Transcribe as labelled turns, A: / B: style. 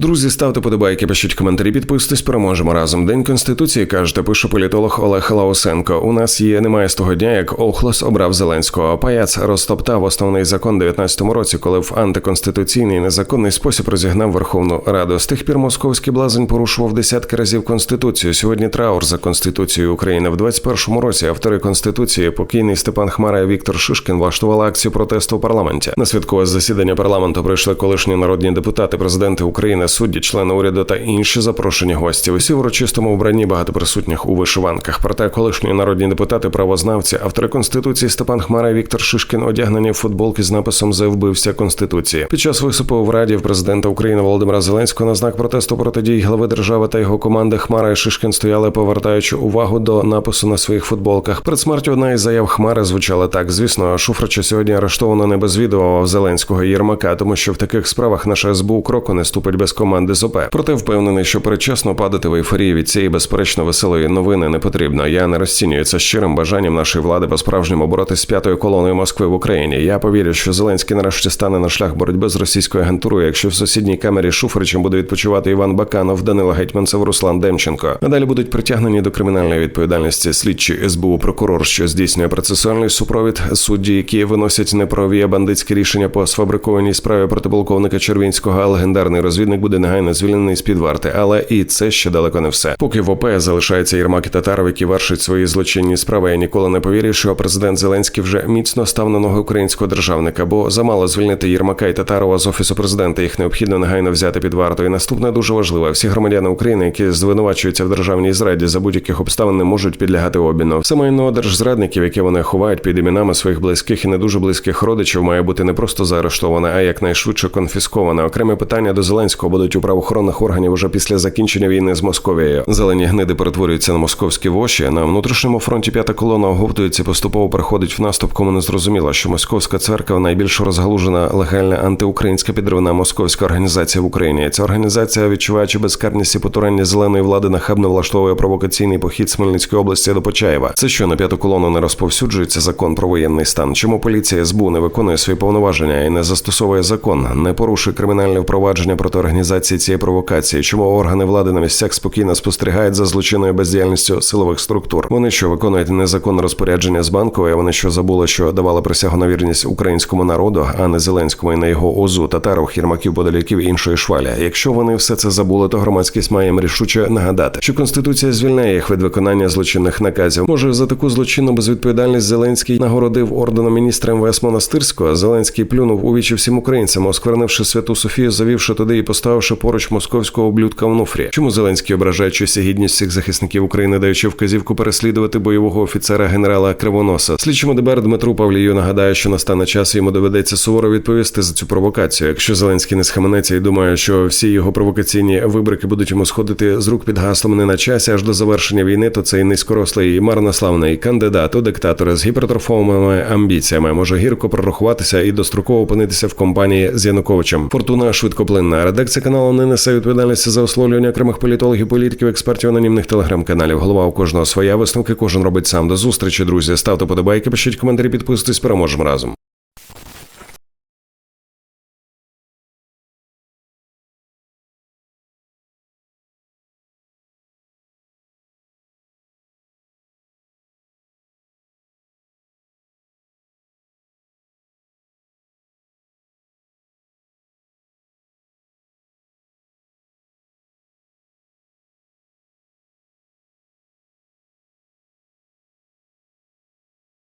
A: Друзі, ставте подобайки, пишіть коментарі, підписуйтесь, переможемо разом. День конституції кажете, пише політолог Олег Лаусенко. У нас є немає з того дня, як Охлос обрав Зеленського. Паяц розтоптав основний закон 19-му році, коли в антиконституційний незаконний спосіб розігнав Верховну Раду. З тих пір московський блазень порушував десятки разів конституцію. Сьогодні траур за конституцією України в 21-му році. Автори конституції, покійний Степан Хмара і Віктор Шишкін влаштували акцію протесту у парламенті. На святкове засідання парламенту прийшли колишні народні депутати, президенти України, судді, члени уряду та інші запрошені гості. Усі в урочистому вбранні багато присутніх у вишиванках. Проте колишні народні депутати, правознавці, автори конституції Степан Хмара і Віктор Шишкін одягнені в футболки з написом «За вбився конституції. Під час виступу в Раді в президента України Володимира Зеленського на знак протесту проти дій глави держави та його команди Хмара і Шишкін стояли, повертаючи увагу до напису на своїх футболках. Перед смертю одна із заяв Хмари звучала так: звісно, Шуфрича сьогодні арештовано не без відео Зеленського Єрмака, тому що в таких справах наша СБУ кроку не ступить без команди з ОП. Проте впевнений, що передчасно падати в ейфорії від цієї безперечно веселої новини не потрібно. Я не розцінюю це щирим бажанням нашої влади по справжньому боротися з п'ятою колоною Москви в Україні. Я повірю, що Зеленський нарешті стане на шлях боротьби з російською агентурою, якщо в сусідній камері Шуфричем буде відпочивати Іван Баканов, Данила Гетьманцев, Руслан Демченко. Надалі будуть притягнені до кримінальної відповідальності слідчі СБУ прокурор, що здійснює процесуальний супровід судді, які виносять неправі бандитські рішення по сфабрикованій справі проти полковника Червінського. А легендарний розвідник буде негайно звільнений з під варти. Але і це ще далеко не все. Поки в ОП залишається Єрмак і Татаров, які вершать свої злочинні справи. Я ніколи не повірю, що президент Зеленський вже міцно став на ноги українського державника, бо замало звільнити Єрмака і Татарова з офісу президента. Їх необхідно негайно взяти під варту. І наступне дуже важливе: всі громадяни України, які звинувачуються в державній зраді за будь-яких обставин, не можуть підлягати обміну. Все майно держзрадників, які вони ховають під іменами своїх близьких і не дуже близьких родичів, має бути не просто заарештоване, а якнайшвидше конфісковане. Окреме питання до Зеленського будуть у правоохоронних органів уже після закінчення війни з Московією. Зелені гниди перетворюються на московські воші. На внутрішньому фронті п'ята колона оговтується, поступово переходить в наступ. Кому не зрозуміло, що московська церква найбільш розгалужена легальна антиукраїнська підривна московська організація в Україні. Ця організація, відчуваючи безкарність і потурання зеленої влади, нахабно влаштовує провокаційний похід Смельницької області до Почаєва. Це що на п'яту колону не розповсюджується закон про воєнний стан. Чому поліція СБУ не виконує свої повноваження і не застосовує закон, не порушує кримінальне впровадження проти організації цієї провокації? Чому органи влади на місцях спокійно спостерігають за злочинною бездіяльністю силових структур? Вони що виконують незаконне розпорядження з банкової? Вони що забули, що давали присягу на вірність українському народу, а не Зеленському і на його озу, татаров, хірмаків, подаляків іншої швалі. Якщо вони все це забули, то громадськість має рішуче нагадати, що конституція звільняє їх від виконання злочинних наказів. Може за таку злочинну безвідповідальність Зеленський нагородив орденом міністра МВС Монастирського. Зеленський плюнув у вічі всім українцям, осквернивши святу Софію, завівши туди і поставивши поруч московського облюдка Онуфрія. Чому Зеленський ображає честь гідність всіх захисників України, даючи вказівку переслідувати бойового офіцера генерала Кривоноса? Слідчому ДБР Дмитру Павлію нагадає, що настане час йому доведеться суворо відповісти за цю провокацію. Якщо Зеленський не схаменеться і думає, що всі його провокаційні вибрики будуть йому сходити з рук під гаслом не на часі аж до завершення війни, то цей низькорослий і марнославний кандидат у диктатори з гіпертрофованими амбіціями може гірко прорахуватися і достроково опинитися в компанії з Януковичем. Фортуна швидкоплинна. Редакція каналу не несе відповідальності за висловлювання окремих політологів, політиків, експертів анонімних телеграм-каналів. Голова у кожного своя висновки. Кожен робить сам. До зустрічі, друзі. Ставте подобайки, пишіть коментарі, підписуйтесь. Переможемо разом.